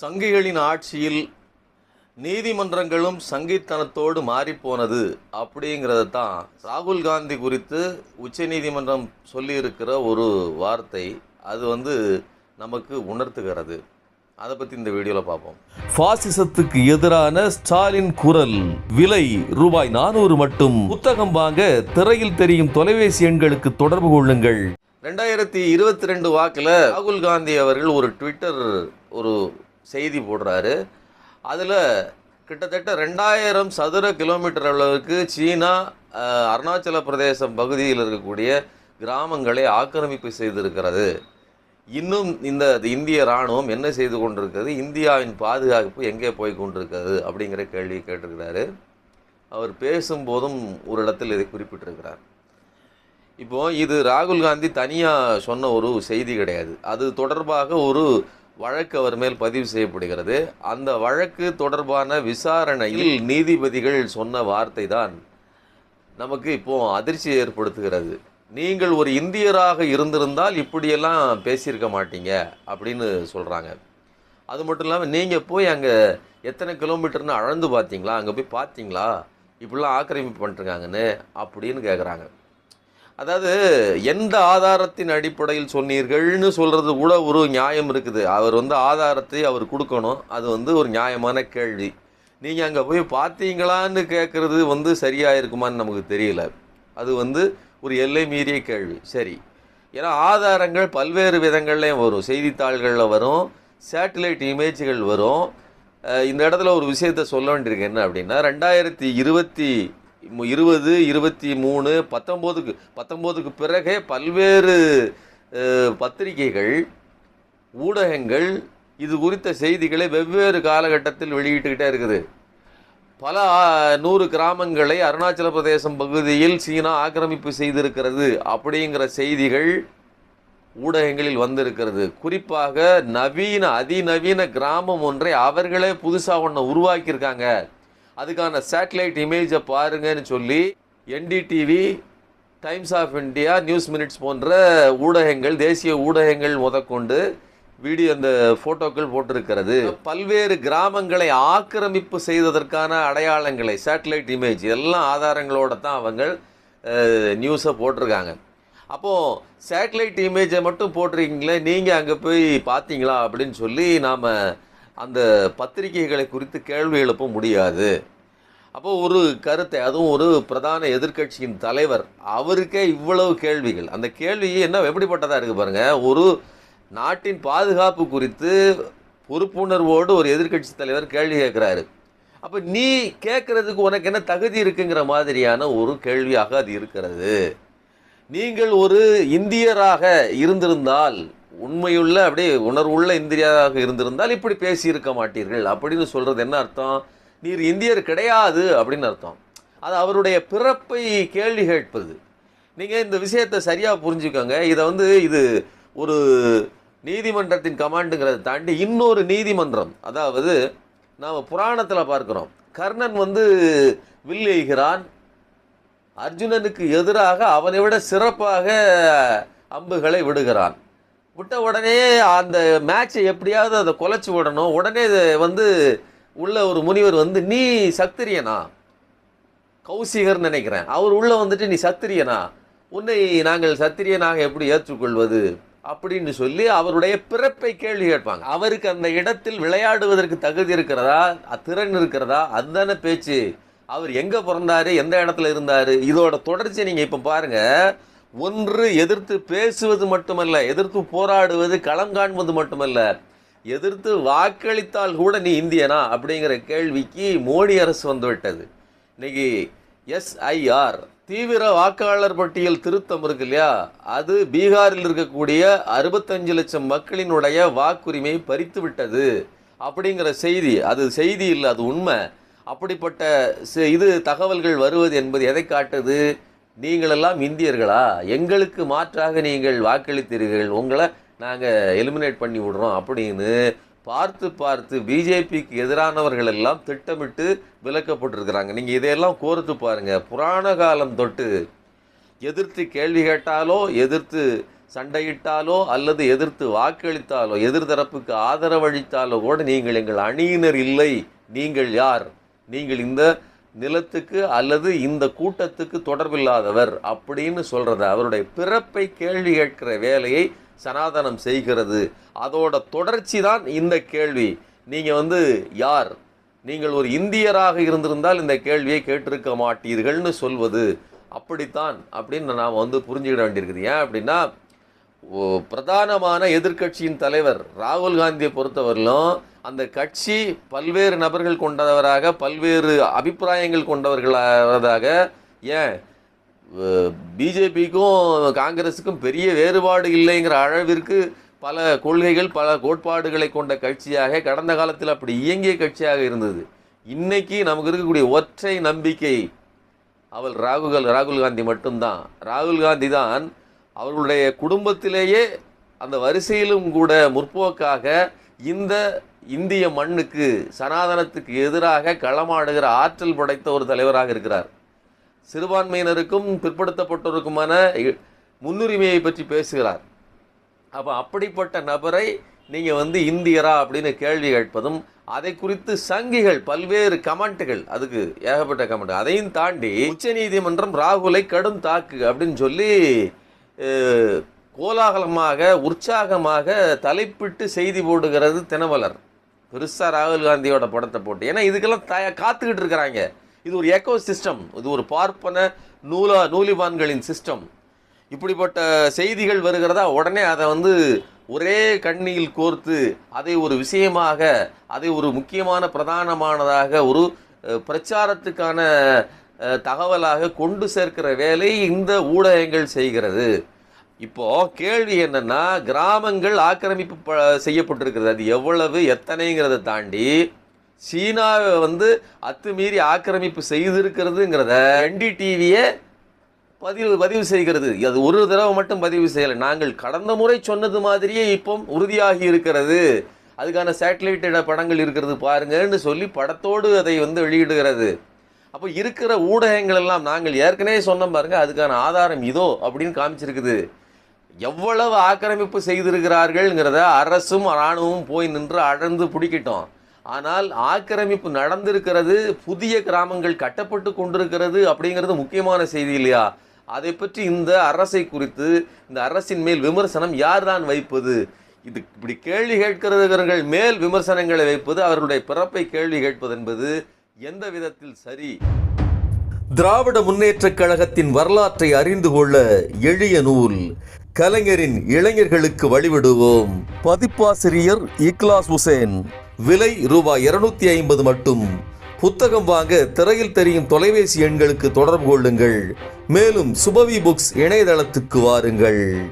சங்கிகளின் ஆட்சியில் நீதிமன்றங்களும் சங்கித்தனத்தோடு மாறிப்போனது அப்படிங்கிறது தான் ராகுல் காந்தி குறித்து உச்சநீதிமன்றம் சொல்லியிருக்கிற ஒரு வார்த்தை. அது வந்து நமக்கு உணர்த்துகிறது. அதை பற்றி இந்த வீடியோவில் பார்ப்போம். பாசிசத்துக்கு எதிரான ஸ்டாலின் குரல். விலை ரூபாய் நானூறு மட்டும். புத்தகம் வாங்க திரையில் தெரியும் தொலைபேசி எண்களுக்கு தொடர்பு கொள்ளுங்கள். ரெண்டாயிரத்தி இருபத்தி ரெண்டு வாக்கில் ராகுல் காந்தி அவர்கள் ஒரு ட்விட்டர் ஒரு செய்தி போடுறாரு. அதில் கிட்டத்தட்ட ரெண்டாயிரம் சதுர கிலோமீட்டர் அளவுக்கு சீனா அருணாச்சல பிரதேசம் பகுதியில் இருக்கக்கூடிய கிராமங்களை ஆக்கிரமிப்பு செய்திருக்கிறது. இன்னும் இந்த இந்திய இராணுவம் என்ன செய்து கொண்டிருக்கிறது? இந்தியாவின் பாதுகாப்பு எங்கே போய் கொண்டிருக்கிறது? அப்படிங்கிற கேள்வி கேட்டிருக்கிறாரு. அவர் பேசும்போதும் ஒரு இடத்தில் இதை குறிப்பிட்டிருக்கிறார். இப்போது இது ராகுல் காந்தி தனியாக சொன்ன ஒரு செய்தி கிடையாது. அது தொடர்பாக ஒரு வழக்கு அவர் மேல் பதிவு செய்யப்படுகிறது. அந்த வழக்கு தொடர்பான விசாரணையில் நீதிபதிகள் சொன்ன வார்த்தை தான் நமக்கு இப்போ அதிர்ச்சி ஏற்படுத்துகிறது. நீங்கள் ஒரு இந்தியராக இருந்திருந்தால் இப்படியெல்லாம் பேசியிருக்க மாட்டீங்க அப்படின்னு சொல்கிறாங்க அது மட்டும் இல்லாமல் நீங்கள் போய் அங்கே எத்தனை கிலோமீட்டர்னு அளந்து பார்த்தீங்களா? அங்கே போய் பார்த்தீங்களா? இப்படிலாம் ஆக்கிரமிப்பு பண்ணிருக்காங்கன்னு அப்படின்னு கேட்குறாங்க அதாவது எந்த ஆதாரத்தின் அடிப்படையில் சொன்னீர்கள்னு சொல்கிறது கூட ஒரு நியாயம் இருக்குது. அவர் வந்து ஆதாரத்தை அவர் கொடுக்கணும். அது வந்து ஒரு நியாயமான கேள்வி. நீங்கள் அங்கே போய் பார்த்தீங்களான்னு கேட்குறது வந்து சரியாக இருக்குமான்னு நமக்கு தெரியல. அது வந்து ஒரு எல்லை மீறிய கேள்வி. சரி. ஏன்னா ஆதாரங்கள் பல்வேறு விதங்கள்லேயும் வரும். செய்தித்தாள்களில் வரும். சேட்டலைட் இமேஜ்கள் வரும். இந்த இடத்துல ஒரு விஷயத்த சொல்ல வேண்டியிருக்கு. என்ன அப்படின்னா ரெண்டாயிரத்தி இருபத்தி இருபது இருபத்தி மூணு பத்தொம்போதுக்கு பத்தொம்போதுக்கு பிறகே பல்வேறு பத்திரிகைகள் ஊடகங்கள் இது குறித்த செய்திகளை வெவ்வேறு காலகட்டத்தில் வெளியிட்டுக்கிட்டே இருக்குது. பல நூறு கிராமங்களை அருணாச்சல பிரதேசம் பகுதியில் சீனா ஆக்கிரமிப்பு செய்திருக்கிறது அப்படிங்கிற செய்திகள் ஊடகங்களில் வந்திருக்கிறது. குறிப்பாக நவீன அதிநவீன கிராமம் ஒன்றை அவர்களே புதுசாக ஒன்றை உருவாக்கியிருக்காங்க. அதுக்கான சேட்டலைட் இமேஜை பாருங்கன்னு சொல்லி NDTV Times of India News Minutes போன்ற ஊடகங்கள் தேசிய ஊடகங்கள் முதற்கொண்டு வீடியோ அந்த ஃபோட்டோக்கள் போட்டிருக்கிறது. பல்வேறு கிராமங்களை ஆக்கிரமிப்பு செய்ததற்கான அடையாளங்களை சேட்டலைட் இமேஜ் எல்லாம் ஆதாரங்களோட தான் அவங்க நியூஸை போட்டிருக்காங்க. அப்போது சேட்டலைட் இமேஜை மட்டும் போட்டிருக்கீங்களே நீங்கள் அங்கே போய் பார்த்தீங்களா அப்படின்னு சொல்லி நாம் அந்த பத்திரிகைகளை குறித்து கேள்வி எழுப்ப முடியாது. அப்போ ஒரு கருத்தை அதுவும் ஒரு பிரதான எதிர்க்கட்சியின் தலைவர் அவருக்கே இவ்வளவு கேள்விகள். அந்த கேள்வி என்ன எப்படிப்பட்டதாக இருக்குது பாருங்கள் ஒரு நாட்டின் பாதுகாப்பு குறித்து பொறுப்புணர்வோடு ஒரு எதிர்க்கட்சி தலைவர் கேள்வி கேட்குறாரு. அப்போ நீ கேட்குறதுக்கு உனக்கு என்ன தகுதி இருக்குங்கிற மாதிரியான ஒரு கேள்வியாக அது இருக்கிறது. நீங்கள் ஒரு இந்தியராக இருந்திருந்தால் உண்மையுள்ள அப்படியே உணர்வுள்ள இந்தியராக இருந்திருந்தால் இப்படி பேசியிருக்க மாட்டீர்கள். அப்படின்னு சொல்கிறது என்ன அர்த்தம்? நீர் இந்தியர் கிடையாது அப்படின்னு அர்த்தம். அது அவருடைய பிறப்பை கேள்வி கேட்பது. நீங்கள் இந்த விஷயத்தை சரியாக புரிஞ்சுக்கோங்க. இதை வந்து இது ஒரு நீதிமன்றத்தின் கமாண்டுங்கிறத தாண்டி இன்னொரு நீதிமன்றம். அதாவது நாம் புராணத்தில் பார்க்குறோம். கர்ணன் வந்து வில் எய்கிறான். அர்ஜுனனுக்கு எதிராக அவனை விட சிறப்பாக அம்புகளை விடுகிறான். விட்ட உடனே அந்த மேட்சை எப்படியாவது அதை குலைச்சி விடணும். உடனே வந்து உள்ள ஒரு முனிவர் வந்து நீ சத்திரியனா? கௌசிகர்னு நினைக்கிறேன். அவர் உள்ளே வந்துட்டு நீ சத்திரியனா? உன்னை நாங்கள் சத்திரியனாக எப்படி ஏற்றுக்கொள்வது? அப்படின்னு சொல்லி அவருடைய பிறப்பை கேள்வி கேட்பாங்க. அவருக்கு அந்த இடத்தில் விளையாடுவதற்கு தகுதி இருக்கிறதா? திறன் இருக்கிறதா? அதுதானே பேச்சு. அவர் எங்கே பிறந்தாரு? எந்த இடத்துல இருந்தார்? இதோட தொடர்ச்சியை நீங்கள் இப்போ பாருங்கள் ஒன்று எதிர்த்து பேசுவது மட்டுமல்ல எதிர்த்து போராடுவது களம் காண்பது மட்டுமல்ல எதிர்த்து வாக்களித்தால் கூட நீ இந்தியனா அப்படிங்கிற கேள்விக்கு மோடி அரசு வந்துவிட்டது. இன்னைக்கு எஸ்ஐஆர் தீவிர வாக்காளர் பட்டியல் திருத்தம் இருக்கு இல்லையா? அது பீகாரில் இருக்கக்கூடிய அறுபத்தஞ்சு லட்சம் மக்களினுடைய வாக்குரிமை பறித்து விட்டது அப்படிங்கிற செய்தி. அது செய்தி இல்லை அது உண்மை. அப்படிப்பட்ட செ- இது தகவல்கள் வருவது என்பது எதை காட்டுது? நீங்களெல்லாம் இந்தியர்களா? எங்களுக்கு மாற்றாக நீங்கள் வாக்களித்தீர்கள். உங்களை நாங்கள் எலிமினேட் பண்ணி விடுறோம் அப்படின்னு பார்த்து பார்த்து பிஜேபிக்கு எதிரானவர்கள் எல்லாம் திட்டமிட்டு விலக்கப்பட்டிருக்கிறாங்க நீங்கள் இதையெல்லாம் கோர்த்து பாருங்கள் புராண காலம் தொட்டு எதிர்த்து கேள்வி கேட்டாலோ எதிர்த்து சண்டையிட்டாலோ அல்லது எதிர்த்து வாக்களித்தாலோ எதிர்தரப்புக்கு ஆதரவளித்தாலோ கூட நீங்கள் எங்கள் அணியினர் இல்லை. நீங்கள் யார்? நீங்கள் இந்த நிலத்துக்கு அல்லது இந்த கூட்டத்துக்கு தொடர்பில்லாதவர் அப்படின்னு சொல்கிறது அவருடைய பிறப்பை கேள்வி கேட்கிற வேலையை சனாதனம் செய்கிறது. அதோட தொடர்ச்சி தான் இந்த கேள்வி. நீங்கள் வந்து யார்? நீங்கள் ஒரு இந்தியராக இருந்திருந்தால் இந்த கேள்வியை கேட்டிருக்க மாட்டீர்கள்னு சொல்வது. அப்படித்தான் அப்படின்னு நாம் வந்து புரிஞ்சுக்கிட வேண்டியிருக்குது. ஏன் அப்படின்னா ஓ, பிரதானமான எதிர்க்கட்சியின் தலைவர் ராகுல் காந்தியை பொறுத்தவரையிலும் அந்த கட்சி பல்வேறு நபர்கள் கொண்டவராக பல்வேறு அபிப்பிராயங்கள் கொண்டவர்களாக ஏன்? பிஜேபிக்கும் காங்கிரஸுக்கும் பெரிய வேறுபாடு இல்லைங்கிற அளவிற்கு பல கொள்கைகள் பல கோட்பாடுகளை கொண்ட கட்சியாக கடந்த காலத்தில் அப்படி இயங்கிய கட்சியாக இருந்தது. இன்னைக்கு நமக்கு இருக்கக்கூடிய ஒற்றை நம்பிக்கை அவள் ராகுகள் ராகுல் காந்தி மட்டும்தான். ராகுல் காந்தி தான் அவர்களுடைய குடும்பத்திலேயே அந்த வரிசையிலும் கூட முற்போக்காக இந்த இந்திய மண்ணுக்கு சனாதனத்துக்கு எதிராக களமாடுகிற ஆற்றல் படைத்த ஒரு தலைவராக இருக்கிறார். சிறுபான்மையினருக்கும் பிற்படுத்தப்பட்டோருக்குமான இ- முன்னுரிமையை பற்றி பேசுகிறார். அப்போ அப்படிப்பட்ட நபரை நீங்கள் வந்து இந்தியரா அப்படின்னு கேள்வி கேட்பதும் அதை குறித்து சங்கிகள் பல்வேறு கமெண்ட்டுகள் அதுக்கு ஏகப்பட்ட கமெண்ட் அதையும் தாண்டி உச்சநீதிமன்றம் ராகுலை கடும் தாக்கு அப்படின்னு சொல்லி கோலாகலமாக உற்சாகமாக தலைப்பிட்டு செய்தி போடுகிறது தினமலர் பெருசாக ராகுல் காந்தியோட படத்தை போட்டு. ஏன்னா இதுக்கெல்லாம் த காத்துக்கிட்டு இருக்கிறாங்க. இது ஒரு எக்கோ சிஸ்டம் இது ஒரு பார்ப்பன நூலா நூலிபான்களின் சிஸ்டம் இப்படிப்பட்ட செய்திகள் வருகிறதா? உடனே அதை வந்து ஒரே கண்ணியில் கோர்த்து அதை ஒரு விஷயமாக அதை ஒரு முக்கியமான பிரதானமானதாக ஒரு பிரச்சாரத்துக்கான தகவலாக கொண்டு சேர்க்கிற வேலை இந்த ஊடகங்கள் செய்கிறது. இப்போ கேள்வி என்னன்னா கிராமங்கள் ஆக்கிரமிப்பு ப- செய்யப்பட்டிருக்கிறது. அது எவ்வளவு எத்தனைங்கிறத தாண்டி சீனாவை வந்து அத்துமீறி ஆக்கிரமிப்பு செய்திருக்கிறதுங்கிறத என்டிடிவியே பதிவு பதிவு செய்கிறது. அது ஒரு தடவை மட்டும் பதிவு செய்யலை. நாங்கள் கடந்த முறை சொன்னது மாதிரியே இப்போ உறுதியாகி இருக்கிறது. அதுக்கான சேட்டலைட் படங்கள் இருக்கிறது பாருங்கன்னு சொல்லி படத்தோடு அதை வந்து வெளியிடுகிறது. அப்போ இருக்கிற ஊடகங்கள் எல்லாம் நாங்கள் ஏற்கனவே சொன்னோம் பாருங்க அதுக்கான ஆதாரம் இதோ அப்படின்னு காமிச்சிருக்குது. எவ்வளவு ஆக்கிரமிப்பு செய்திருக்கிறார்கள்ங்கிறத அரசும் இராணுவமும் போய் நின்று அழந்து பிடிக்கிட்டோம். ஆனால் ஆக்கிரமிப்பு நடந்திருக்கிறது புதிய கிராமங்கள் கட்டப்பட்டு கொண்டிருக்கிறது அப்படிங்கிறது முக்கியமான செய்தி இல்லையா? அதை பற்றி இந்த அரசை குறித்து இந்த அரசின் மேல் விமர்சனம் யார்தான் வைப்பது? இது இப்படி கேள்வி கேட்கிறவர்கள் மேல் விமர்சனங்களை வைப்பது அவர்களுடைய பிறப்பை கேள்வி கேட்பது என்பது எந்த விதத்தில் சரி? திராவிட முன்னேற்றக் கழகத்தின் வரலாற்றை அறிந்து கொள்ள எளிய நூல் கலைஞரின் இளைஞர்களுக்கு வழிவிடுவோம். பதிப்பாசிரியர் இக்லாஸ் ஹுசேன் விலை ரூபாய் இருநூத்தி ஐம்பது மட்டும். புத்தகம் வாங்க திரையில் தெரியும் தொலைபேசி எண்களுக்கு தொடர்பு கொள்ளுங்கள். மேலும் சுபவி புக்ஸ் இணையதளத்துக்கு வாருங்கள்.